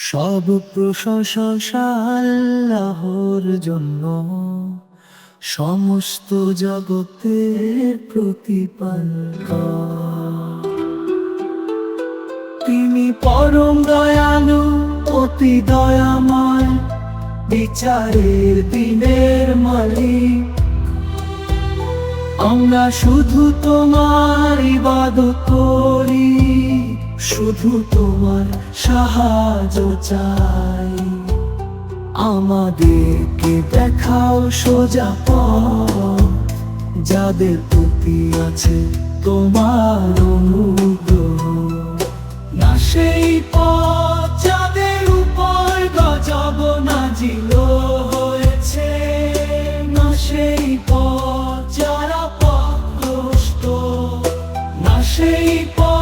সব আল্লাহর জন্য। সমস্ত জগতের প্রতিপালক তিনি পরম দয়ালু, অতি দয়াময়, বিচারের দিনের মালিক। আমরা শুধু তোমার ইবাদত করি। শুধু তোমার সাহায্য চাই। আমাদেরকে দেখাও সোজা পথ। যাদের প্রতি আছে তোমার অনুগ্রহ। না সেই পথ যাদের উপর গজব নাজিল হয়েছে। না সেই পথ যারা পথ না সেই পথ